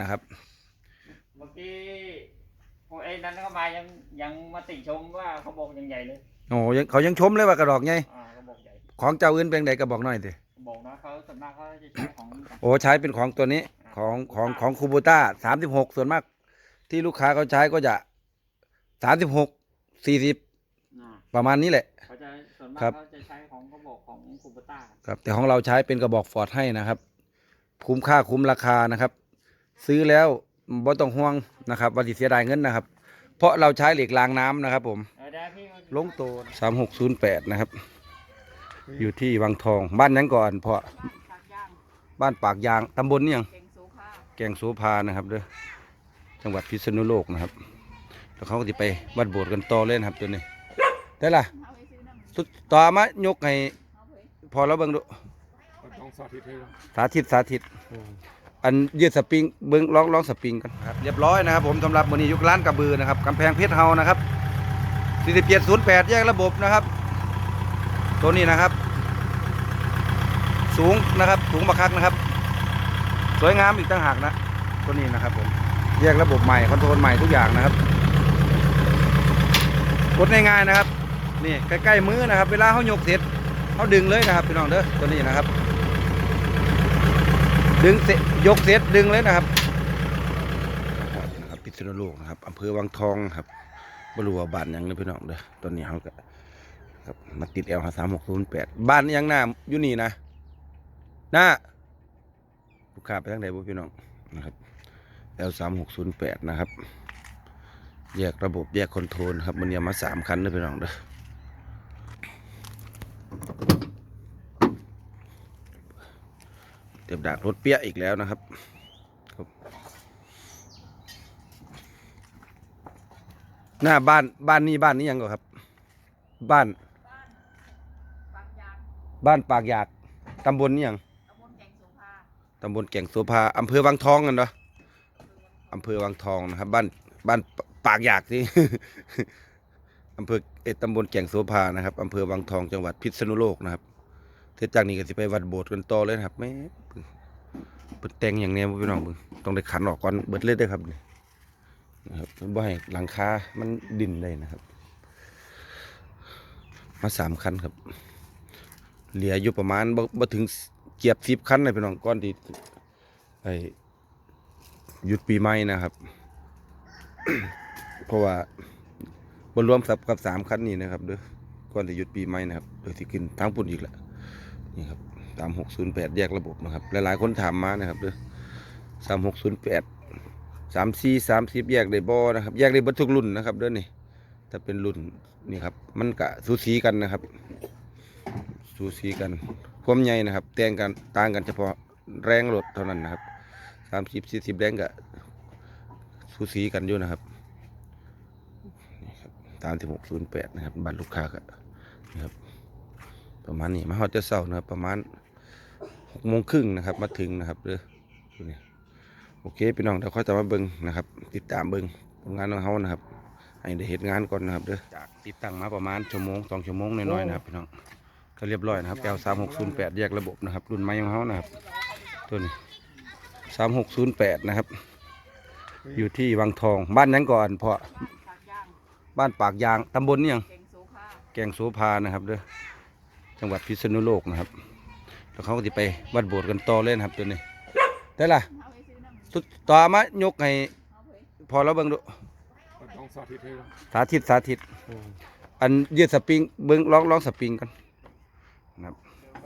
นะครับ เมื่อกี้พวกไอ้นั้นเข้ามายังยังมาติชมว่าเขาบอกยังใหญ่เลยโอ้ยังเขายังชมเลยว่ากระดอกไงอ่าเขาบอกใหญ่ของเจ้าอื่นเป็นไงก็บอกหน่อยสิเขาบอกนะเขาส่วนมากเขาจะใช้ของโอ้ใช้เป็นของตัวนี้ของของของคูบูต้าสามสิบหกส่วนมาก ที่ลูกค้าเขาใช้ก็จะสามสิบหกสี่สิบอ่าประมาณนี้แหละ เขาจะส่วนมากครับ เขาจะใช้ของเขาบอกของคูปต้าครับแต่ของเราใช้เป็นกระบอกฟอร์ดให้นะครับ คุ้มค่าคุ้มราคานะครับ ซื้อแล้วบ่ต้องห่วงนะครับว่าสิเสียดายเงินนะครับ เพราะเราใช้เหล็กรางน้ำนะครับ ผมเออได้พี่ก็ลงโตสามหกศูนย์แปดนะครับ อยู่ที่วังทองบ้านนั้นก่อนเพราะปากย่างบ้านปากยางตำบลนี่ยังเก่งโซฟาแกงโสภานะครับเด้อจังหวัดพิษณุโลกนะครับแล้วเขาก็จะไปวัดโบสถ์กันต่อเล่นครับตัวนี้ได้ล่ะเอาไปซื้อน้ำสุดต่อมายกให้เอาไปพอแล้วเบิ่งดู ต้องสาธิตให้ดูสาธิตสาธิตอั นยืดสปริงเบิ้งร้องร้องสปริงกันครับเรียบร้อยนะครับผมสำหรับวันนี้ยุคร้านกระบือนะครับกำแพงเพชรเฮานะครับ4708 แยกระบบนะครับ ตัวนี้นะครับ สูงนะครับสูงบักคักนะครับ สวยงามอีกต่างหากนะ ตัวนี้นะครับผมแยกระบบใหม่คอนโทรลใหม่ทุกอย่างนะครับกดง่ายๆนะครับ นี่ใกล้ๆมือนะครับ เวลาเขายกเสร็จเขาดึงเลยนะครับพี่น้องเด้อตัวนี้นะครับ ดึงเสยกเสร็จดึงเลยนะครับนะครับพิษณุโลกนะครับอำเภอวังทองครับบรัวาบ้านยังเลยพี่น้องเด้อตอนนี้เขาก็ครับมาติดเอลหาสามหกศูนย์แปดบ้านยังหน้าอยู่นี่นะหน้าลูกค้าไปทางไหนบุพี่น้องนะครับเอลสามหกศูนย์แปดนะครับ แยกระบบแยกคอนโทรลครับมันเนี่ยมาสามคันเลยพี่น้องเด้อ เตรียมดากรถเปี้ยอีกแล้วนะครับหน้าบ้านบ้านนี้บ้านนี้ยังก่อครับ บ้านบ้านปากหยากตำบลนี่ยังตำบลแก่งโสภาตำบลแก่งโสภาอำเภอวังทองกันเนาะอำเภอวังทองนะครับ บ้านบ้านปากหยากที่อำเภอเออตำบลแก่งโสภานะครับอำเภอวังทองจังหวัดพิษณุโลกนะครับ เสร็จจากนี้ก็สิไปวัดโบสถ์กันต่อเลยนะครับแม่เปิดแต่งอย่างนี้บ่พี่น้องเบิ่งต้องได้ขันออกก่อนเบิดเลยเด้ครับนี่นะครับบ่ให้หลังคา มันดินเลยนะครับ มาสามคันครับ เหลืออยู่ประมาณบ่บ่ถึงเกียบสิบคันเลยพี่น้องก้อนที่ไอ้หยุดปีใหม่นะครับ เพราะว่าบนรวมสับกับสามคันนี้นะครับเด้อก่อนที่หยุดปีใหม่นะครับเดี๋ยวที่ขึ้นทางปุ่นอีกแล้ว นี่ครับสามหกศูนย์แปดแยกระบบนะครับ หลายๆคนถามมานะครับเด้อสามหกศูนย์แปดสามสี่สามสิบแยกได้บ่นะครับ แยกได้บัทุกรุ่นนะครับเด้อนี่ถ้าเป็นรุ่นนี่ครับ มันกะสูสีกันนะครับ สูสีกันความใหญ่นะครับแต่งกันต่างกันเฉพาะแรงรถเท่านั้นนะครับสามสิบสี่สิบแรงก็สูสีกันอยู่นะครับนี่ครับตามที่หกศูนย์แปดนะครับบัตรลูกค้าก็นี่ครับ ประมาณนี้มาฮอดจะเศร้านะครับประมาณหกโมงครึ่งนะครับมาถึงนะครับเด้อดูนี่โอเคพี่น้องเดี๋ยวเขาจะมาเบิ้งนะครับ ติดตามเบิ้งผลงานของเขานะครับให้ได้เห็นงานก่อนนะครับเด้อจากติดตั้งมาประมาณชั่วโมงสองชั่วโมงน้อยๆนะครับพี่น้องก็เรียบร้อยนะครับ L 3 6 0 8แยกระบบนะครับ รุ่นไม้ของเขานะครับตัวนี้3608นะครับ อยู่ที่วังทองบ้านนั้นก่อนเพราะปากย่างบ้านปากยางตำบลนี่ยังเก่งโซฟาแกงโสภานะครับเด้อ จังหวัดพิษณุโลกนะครับ แล้วเขาก็จะไปวัดโบสถ์กันต่อเล่นครับตัวนี้ ได้ล่ะสุดต่อมายกให้พอแล้วเบิ่งดูต้องสาธิตให้ดูสาธิตสาธิต อันยืดสปริงเบิ้งร้องร้องสปริงกันนะครับ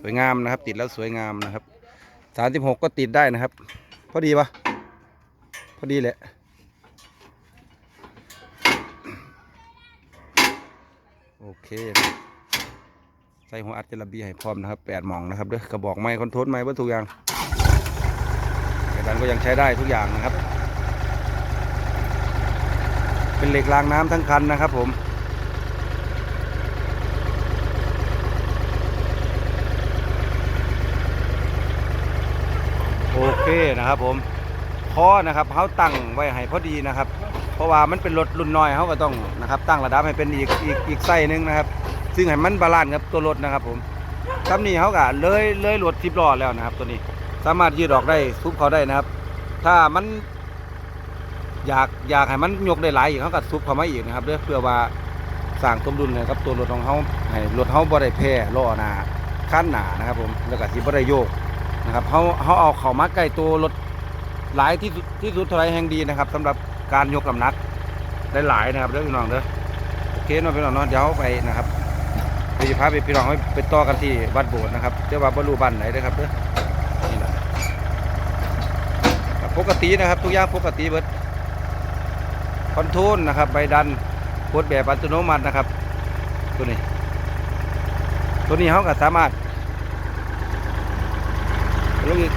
สวยงามนะครับ ติดแล้วสวยงามนะครับสามสิบหกก็ติดได้นะครับ พอดีปะพอดีแหละโอเค ส่หัวอัดเจลาบีให้พร้อมนะครับแปดหม่องนะครับเด้อกระบอกไม้คอนโทรลไม้วัตถุอย่างกระดันก็ยังใช้ได้ทุกอย่างนะครับ เป็นเหล็กรางน้ำทั้งคันนะครับผมโอเคนะครับผมคอนะครับเขาตั้งไว้ให้พอดีนะครับ เพราะว่ามันเป็นรถรุ่นน้อยเขาก็ต้องนะครับ ตั้งระดับให้เป็นอีกอีกอีกไส้หนึงนะครับ ซึ่งให้มันบาลานซ์กับตัวรถนะครับผมคำนี้เขาก็เลยเลยรถทิบล้อแล้วนะครับ ตัวนี้สามารถยืดออกได้ทุบเขาได้นะครับ ถ้ามัน อยากอยากให้มันยกได้หลายอีกเขาก็ซุบเขามาอีกนะครับเด้อเพื่อว่าสร้างสมดุลให้กับตัวรถของเขาให้รถเขาบ่ได้แพ้ล้อหนาคันหนานะครับ ผมแล้วก็สิบ่ได้โยกนะครับเขาเขาเอาเข้ามาใกล้ตัวรถหลายที่ที่สุดเท่าไรแห่งดีนะครับสำหรับการยกน้ำหนักได้หลายนะครับเด้อพี่น้องเด้อโอเคเนาะพี่น้องเนาะเดี๋ยวไปนะครับ ไปพาไปพี่น้องให้ไปต่อกันที่วัดโบสถ์นะครับเดี๋ยวว่าบรูบ้านไหนเด้ครับเด้อนี่นะปกตินะครับทุกอย่างปกติเบิดคอนโทรลนะครับใบดันโคดแบบอัตโนมัตินะครับ ตัวนี้ ตัวนี้เขาก็สามารถลงอีก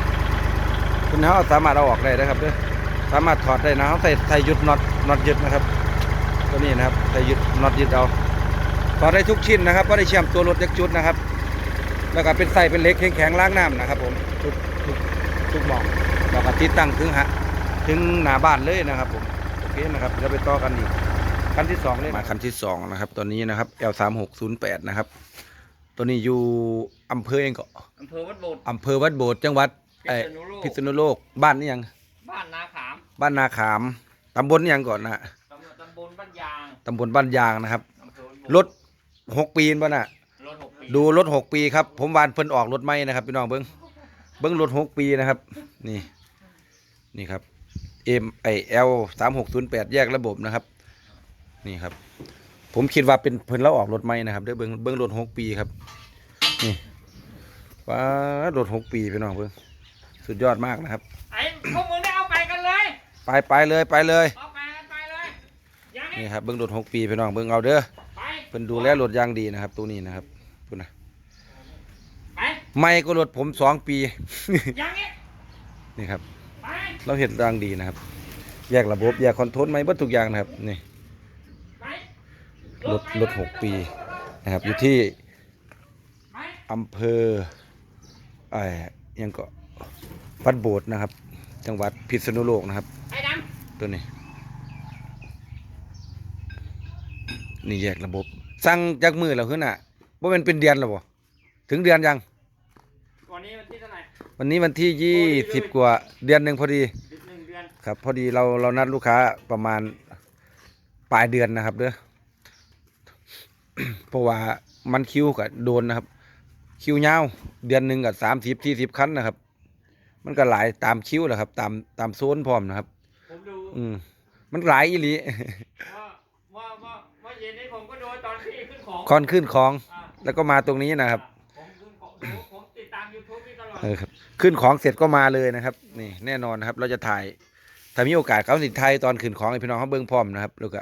ตัวนี้เขาก็สามารถเอาออกได้นะครับเด้อสามารถถอดได้นะเขาใส่ใส่ยึดน็อตน็อตยึดนะครับ ตัวนี้นะครับใส่ยึดน็อตยึดเอา ถอดได้ทุกชิ้นนะครับก็ได้เชื่อมตัวรถยักจุดนะครับ แล้วก็เป็นใส่เป็นเหล็กแข็งๆล้างน้ำนะครับ ผมทุกทุกทุกหมองเราก็ติดตั้งถึงฮะถึงหน้าบ้านเลยนะครับ ผมโอเคนะครับเดี๋ยวไปต่อกันอีกคันที่สองเลยมาคันที่สองนะครับตอนนี้นะครับ L สามหกศูนย์แปดนะครับตัวนี้อยู่อำเภอเองก็อำเภอวัดโบสถ์อำเภอวัดโบสถ์จังหวัดเอ่อพิพิษษณุโลกณุโลกบ้านนี่ยัง บ้านนาขาม บ้านนาขามตำบลนี่ยังก่อนนะฮะตำบลตำบลบ้านยางตำบลบ้านยางนะครับอำเภอวัดโบสถ์รถ หกปีนป่ะน่ะ รถหกปีดูรถหกปีครับ ผมวานเพิ่นออกรถไม่นะครับพี่น้องเบิ้งเบิ้งรถหกปีนะครับ นี่นี่ครับ M I L สามหกศูนย์แปดแยกระบบนะครับ นี่ครับ ผมคิดว่าเป็นเพิ่นแล้วออกรถไม่นะครับเด้อเบิ้งเบิ้งรถหกปีครับ นี่ว้ารถหกปีพี่น้องเบิ้งสุดยอดมากนะครับ ไอ้พวกมึงได้เอาไปกันเลย ไปไปเลยไปเลย เอาไปกันไปเลยอย่างนี้นี่ครับเบิ้งรถหกปีพี่น้องเบิ้งเอาเด้อไป เพิ่นดูแลรถอย่างดีนะครับ ตัวนี้นะครับพูดนะไปไม่ก็รถผมสองปีอย่างนี้นี่ครับ ไปเราเห็นร่างดีนะครับ แยกระบบแยกคอนโทรลไม่เบิดทุกอย่างนะครับนี่ไปรถรถหกปีนะครับ อยู่ที่ไปอำเภอไอ้ยังก็วัดโบสถ์นะครับ จังหวัดพิษณุโลกนะครับไอ้ดตัวนี้ นี่แยกระบบ สั่งจากมือแล้วขึ้นอะว่าเป็นเป็นเดือนแล้วบ่ถึงเดือนยังำวันนี้วันที่เท่าไหร่วันนี้วันที่ยี่สิบกว่าเดือนหนึ่งพอดีหนึ่งเดือนครับ พอดีเราเรานัดลูกค้าประมาณปลายเดือนนะครับเด้อเพราะว่ามันคิวกับโดนนะครับ คิวยาวเดือนหนึ่งกับสามสิบสี่สิบคันนะครับ มันก็หลายตามคิวแหละครับ ตามตามโซนพร้อมนะครับ ผมดูอืมมันหลายอีหลี ว่าว่า คอนขึ้นของอ่าแล้วก็มาตรงนี้นะครับผมขึ้นของผมผมติดตามยูทูบนี่ตลอดเออครับขึ้นของเสร็จก็มาเลยนะครับ นี่แน่นอนนะครับ เราจะถ่าย ถ้ามีโอกาสเขาสิไทยตอนขึ้นของให้พี่น้องเขาเบิ่งพร้อมนะครับแล้วก็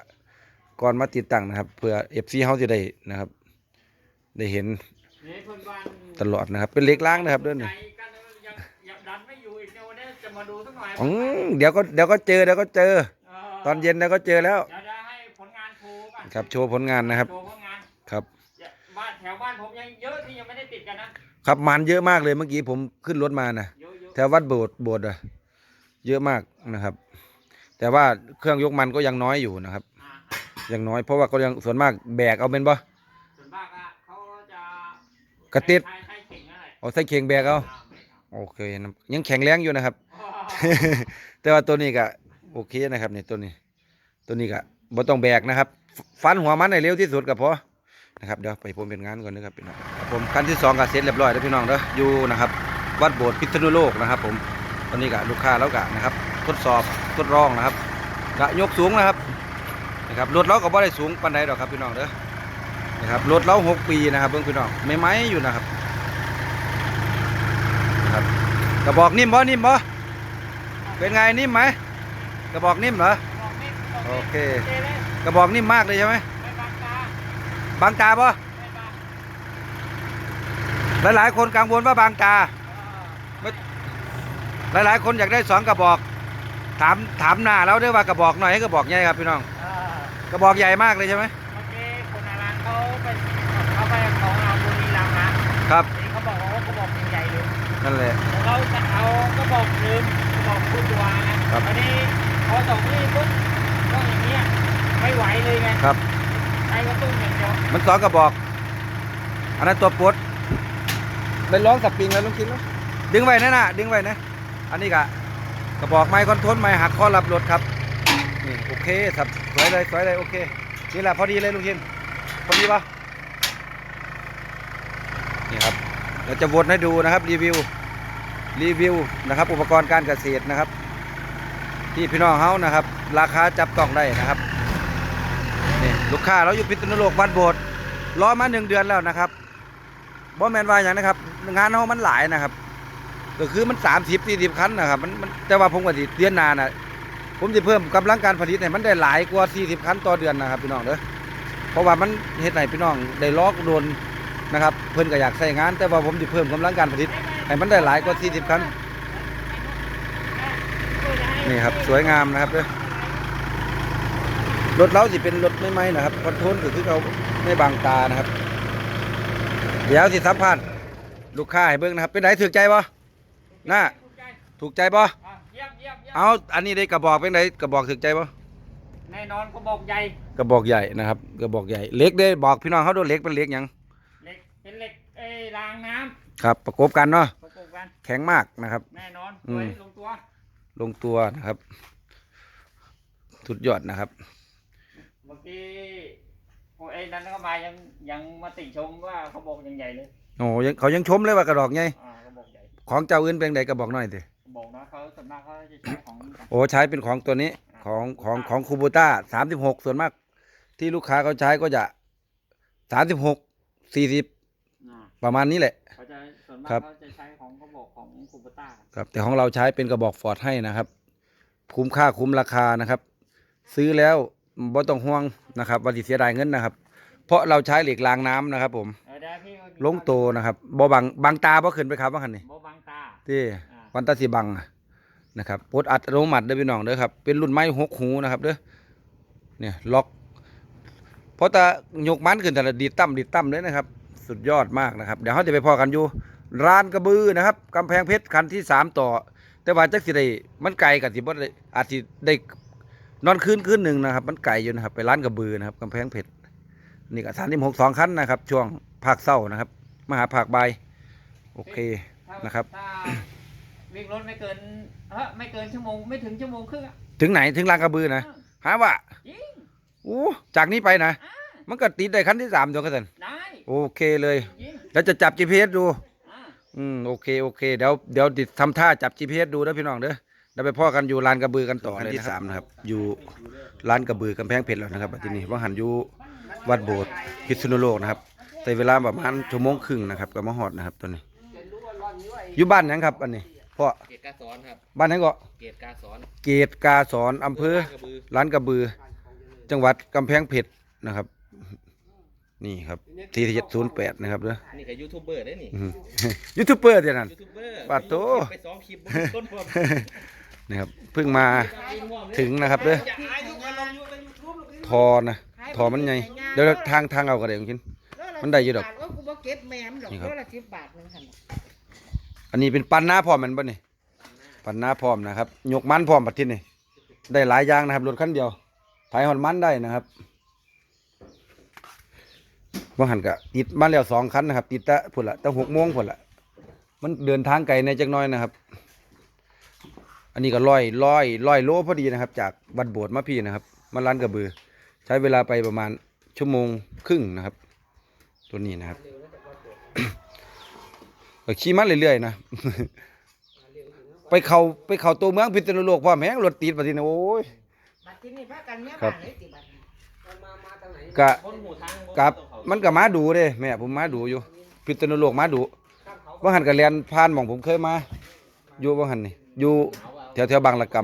ก่อนมาติดตั้งนะครับเพื่อเอฟซีเขาจะได้นะครับ ได้เห็นนี่เพื่อนบ้านตลอดนะครับ เป็นเล็กล่างนะครับเด้อใจนี่กันยังยังดันไม่อยู่อีกเดี๋ยววันนี้จะมาดูสักหน่อยอืมเดี๋ยวก็เดี๋ยวก็เจอเดี๋ยวก็เจอ เตอนเย็นเดี๋ยวก็เจอแล้ว เดี๋ยวจะให้ผลงานโชว์กันครับโชว์ผลงานนะครับ โชว์ผลงานครับอย่า บ้านแถวบ้านผมยังเยอะที่ยังไม่ได้ติดกันนะครับมันเยอะมากเลยเมื่อกี้ผมขึ้นรถมานะเยอะเยอะแถววัดโบสถ์โบสถ์อะเยอะมากนะครับ แต่ว่าเครื่องยกมันก็ยังน้อยอยู่นะครับอ่ายังน้อยเพราะว่าก็ยังส่วนมากแบกเอาเป็นบ่ส่วนมากอะเขาจะกระติด ใช้ใช้เข่งนั่นแหละเอาใส่เข่งแบกเอาอ่าไม่เอาโอเคนะยังแข็งแรงอยู่นะครับ แต่ว่าตัวนี้ก็โอเคนะครับนี่ตัวนี้ ตัวนี้ก็บ่ต้องแบกนะครับฟันหัวมันให้เร็วที่สุดก็พอ นะครับเดี๋ยวไปผมเป็นงานก่อนนะครับพี่น้องครับผมขั้นที่สองก็เสร็จเรียบร้อยแล้วพี่น้องเด้ออยู่นะครับวัดโบสถ์พิษณุโลกนะครับ ผมตอนนี้ก็ลูกค้าแล้วก็นะครับ ทดสอบทดลองนะครับก็ยกสูงนะครับนะครับรถเราก็บ่ได้สูงปานใดหรอกครับพี่น้องเด้อนะครับรถเราหกปีนะครับเบิ่งพี่น้องไม่ไม้อยู่นะครับนะครับกระบอกนิ่มบ่นิ่มบ่เป็นไงนิ่มไหมกระบอกนิ่มเหรอบอกนี่บอกนี่โอเคเจเลยกระบอกนิ่มมากเลยใช่ไหมไม่บางตา บางตาปะไม่บางหลายๆคนกังวลว่าบางตาเออหลายๆคนอยากได้สองกระบอก ถามถามหน้าแล้วด้วยว่ากระบอกหน่อยให้กระบอกใหญ่ครับพี่น้องเออกระบอกใหญ่มากเลยใช่ไหมเมื่อกี้คนอารันเขาไปเขาไปของเราบุรีรัมย์นะครับนี่เขาบอกว่าเขาบอกใหญ่ๆเลยนั่นแหละเราจะเอาก็บอกลืมก็บอกพูดตัวนะครับอันนี้พอส่งนี่ปุ๊บก็อย่างเงี้ยไม่ไหวเลยไงครับ ใช้กระตุ้นอย่างเดียวมันสองกระบอก อันนั้นตัวปลดไปร้องกับปิงแล้วลุงคิดแล้วดึงไว้นะน่ะ ดึงไว้นะ อันนี้กะกระบอกไม้คอนโทรลไม้หักข้อรับรถครับเคครับสวยเลยสวยเลยโอเค นี่แหละพอดีเลยลุงทิมพอดีปะนี่ครับ เราจะวนให้ดูนะครับรีวิว รีวิวนะครับ อุปกรณ์การเกษตรนะครับ ที่พี่น้องเฮานะครับ ราคาจับต้องได้นะครับนี่ ลูกค้าเราอยู่พิษณุโลกบ้านโบสถ์รอมาหนึ่งเดือนแล้วนะครับบ่แมนว่าอย่างนะครับ งานเฮามันหลายนะครับ ก็คือมันสามสิบสี่สิบคันนะครับมันมันแต่ว่าผมก็สิเดือนนานะผมจะเพิ่มกำลังการผลิตให้มันได้หลายกว่า40คันต่อเดือนนะครับพี่น้องเด้อเพราะว่ามันเฮ็ดให้พี่น้องได้ลอกโดนนะครับ เพิ่นก็อยากใช้งาน แต่ว่าผมจะเพิ่มกำลังการผลิตให้มันได้หลายกว่า40คันนี่ครับสวยงามนะครับเด้อ รถเราสิเป็นรถใหม่ๆนะครับคอนโทรลก็คือเขาไม่บางตานะครับ เดี๋ยวสิสัมภาษณ์ลูกค้าให้เบิ่งนะครับ เป็นไดถูกใจบ่น่าถูกใจบ่อะเยี่ยมเยี่ยมเยี่ยมเอาอันนี้ได้กระบอกเป็นไดกระบอกถูกใจบ่แน่นอนก็บอกใหญ่กระบอกใหญ่นะครับกระบอกใหญ่เล็กได้บอกพี่น้องเขาด้วยเล็กเป็นเล็กหยังเหล็กเป็นเหล็กเอ้ยรางน้ครับประกบกันเนาะำประกบกันแข็งมากนะครับ แน่นอนอืสมวยลงตัวลงตัวนะครับสุดยอดนะครับ เมื่อกี้พวกไอ้นั้นก็มายังยังมาติชมว่าเขาบอกยังใหญ่เลยโอ้ยังเขายังชมเลยว่ากระดอกไงอ่าเขาบอกใหญ่ของเจ้าอื่นเป็นไดกระบอกหน่อยสิเขาบอกนะเขาส่วนมากเขาจะใช้ของโอ้ใช้เป็นของตัวนี้ของของของคูบูต้าสามสิบหกส่วนมาก ที่ลูกค้าเขาใช้ก็จะสามสิบหกสี่สิบอ่าประมาณนี้แหละ เขาจะส่วนมากครับ เขาจะใช้ของเขาบอกของคูปต้าครับแต่ของเราใช้เป็นกระบอกฟอร์ดให้นะครับ คุ้มค่าคุ้มราคานะครับ ซื้อแล้ว บ่ต้องห่วงนะครับว่าสิเสียดายเงินนะครับ เพราะเราใช้เหล็กรางน้ำนะครับ ผม เออได้พี่ก็ลงโตนะครับบ่บังบังตาบ่ขึ้นไปครับว่าคันนี้โบบังตาที่อ่าวันตาสิบังนะครับปลดอัตโนมัติเด้อพี่น้องเด้อครับ เป็นรุ่นไม้หกหูนะครับเด้อเนี่ยล็อกเพราะตายกมันขึ้นแต่ละดีดตั้มดีดตั้มเลยนะครับ สุดยอดมากนะครับ เดี๋ยวเขาจะไปพอกันอยู่ ร้านกระบือนะครับกำแพงเพชรคันที่สามต่อ แต่ว่าจักสิได้มันไกลกับสิบ่ได้อาจสิได้ นอนคืนคืนหนึ่งนะครับ มันไกลอยู่นะครับ ไปร้านกระบือนะครับกำแพงเพชรนี่ก็สามสิบหกสองคันนะครับ ช่วงภาคเศร้านะครับมาหาภาคบ่ายโอเคถ้านะครับถ้าวิ่งรถไม่เกินเออไม่เกินชั่วโมงไม่ถึงชั่วโมงครึ่งอะถึงไหนถึงร้านกระบือนะเออหาว่าจริงอู้จากนี้ไปนะอ่ามันก็ติดได้คันที่สามตัวกันสันได้โอเคเลยจริงแล้วจะจับ GPS ดูอ่าอืมโอเคโอเคเดี๋ยวเดี๋ยวติดทำท่าจับ GPS ดูนะพี่น้องเด้อ เดี๋ยวไปพ่อกันอยู่ลานกระบือกันต่อเลยที่สามนะครับ อยู่ลานกระบือกำแพงเพชรแล้วนะครับที่นี่ว่าหันอยู่วัดโบสถ์พิษณุโลกนะครับ แต่เวลาประมาณชั่วโมงครึ่งนะครับก็มาฮอดนะครับตัวนี้ อยู่บ้านหยังครับอันนี้พ่อเกตกาสอนครับ บ้านหยังก็เกตกาสอนเกตกาสอนอำเภอ กระบือร้านกระบือ จังหวัดกำแพงเพชรนะครับ นี่ครับที่เจ็ดศูนย์แปดนะครับเด้อนี่ก็ยูทูบเบอร์ได้นี่ อืมยูทูบเบอร์เดี๋ยวนั้น ยูทูบเบอร์ปาโถไปสองคลิปบ่มีต้นพร้อม นะครับเพิ่งมาถึงนะครับเด้ออย่าอายทุกคนลงยูในยูทูบทอนะทอมันไงเดี๋ยวทางทางเอาก็ได้ของกิน มันได้อยู่ดอกว่ากูบ่เก็บแม่มดอกนี่ครับโลละสิบบาทหนึงหั่นอันนี้เป็นปันหน้าพร้อมแมันบ่นี่ปันหน้าพร้อมนะครับยกมันพร้อมปัดที่นี่ได้หลายอย่างนะครับรถคันเดียวไถหอนมันได้นะครับว่าหันกะติดมาแล้วสองคันนะครับ ติดแตะพุ่นละตั้งหกโมงพุ่นละมันเดินทางไกลในจักหน้อยนะครับ อันนี้ก็ร้อยร้อยร้อยโลพอดีนะครับ จากบัดโบดมาพี่นะครับมาร้านกระบือ ใช้เวลาไปประมาณชั่วโมงครึ่งนะครับ ตัวนี้นะครับก็ขี่มาเรื่อยๆนะไปเขาไปเขาตัวเมืองพิษณุโลกพ่อแม่งรถติดปะทีนะโอ้ยบัดที่นี่พากันเมียครับบ้านเลยติบัดนี้กะคนหูทางกับมันก็มาดูเด้แม่ผมมาดูอยู่ พิษณุโลกมาดูว่าหันกับเรียนผ่านหมองผมเคยมา อยู่ว่าหันนี่อยู่ แถวแถวๆบางละก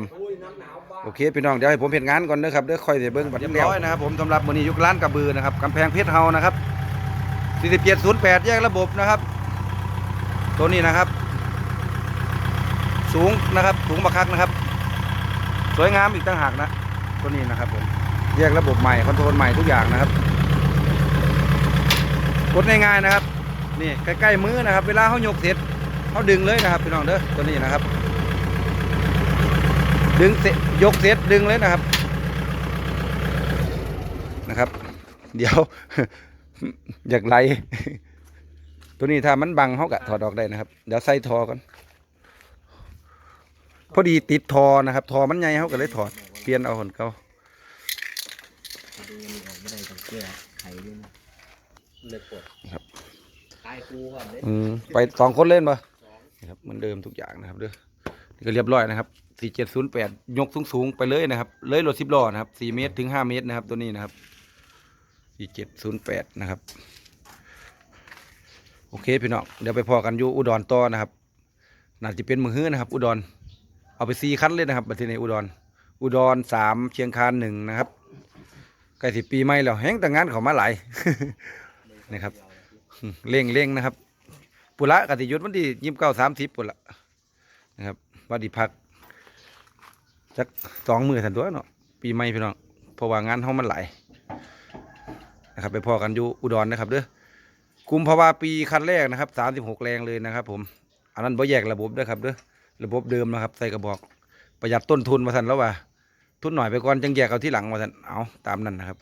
ำโอเคพี่น้องเดี๋ยวให้ผมเห็นงานก่อนเด้อครับเด้อค่อยสิเบิ่งบัดเรียบร้อยนะครับผมสำหรับมื้อนี้ยุคร้านกระบือนะครับกำแพงเพชรเฮานะครับ4708 แยกระบบนะครับ ตัวนี้นะครับ สูงนะครับสูงบักคักนะครับ สวยงามอีกต่างหากนะ ตัวนี้นะครับผมแยกระบบใหม่คอนโทรลใหม่ทุกอย่างนะครับกดง่ายๆนะครับนี่ใกล้ๆมือนะครับ เวลาเขายกเสร็จเขาดึงเลยนะครับพี่น้องเด้อตัวนี้นะครับ ดึงเสยกเสร็จดึงเลยนะครับ นะครับ เดี๋ยว อยากไล่ตัวนี้ถ้ามันบังเขากะถอดออกได้นะครับ เดี๋ยวใส่ทอก่อนพอดีติดทอนะครับ ทอมันใหญ่เขาก็เลยถอดเปลี่ยนเอาคนเก่าไม่ได้ต้องแก้ไขด้วยนะเลิกปวดครับตายครูก่อนเลยอืมไปสองคนเล่นปะนะครับเหมือนเดิมทุกอย่างนะครับเด้อนี่ก็เรียบร้อยนะครับ สี่เจ็ดศูนย์แปดยกสูงสูงไปเลยนะครับ เลยรถสิบล้อนะครับสี่เมตรถึงห้าเมตรนะครับ ตัวนี้นะครับสี่เจ็ดศูนย์แปดนะครับ โอเคพี่น้องเดี๋ยวไปพอกันอยู่อุดรต่อนะครับน่าจะเป็นมือฮื้อนะครับ อุดร เอาไปสี่คันเลยนะครับบัดทีนี้อุดร อุดรสามเชียงคานหนึ่งนะครับใกล้สิปีใหม่แล้วแห้งแต่งงานเขามาหลายนะครับเร่งเร่งนะครับ ปุระกติยุทธวันที่ยี่สิบเก้าสามสิบปุระนะครับวันที่พัก จักสองมือสันตัวเนาะปีใหม่พี่น้องเพราะว่างานเขามันหลายนะครับไปพอกันอยู่อุดรนะครับเด้อกุมภาวาปีคันแรกนะครับสามสิบหกแรงเลยนะครับ ผม อันนั้นบ่แยกระบบเด้อครับเด้อระบบเดิมนะครับใส่กระบอกประหยัดต้นทุนมาสันแล้วว่าทุนหน่อยไปก่อนจังแยกเอาที่หลังมาสันเอาตามนั้นนะครับ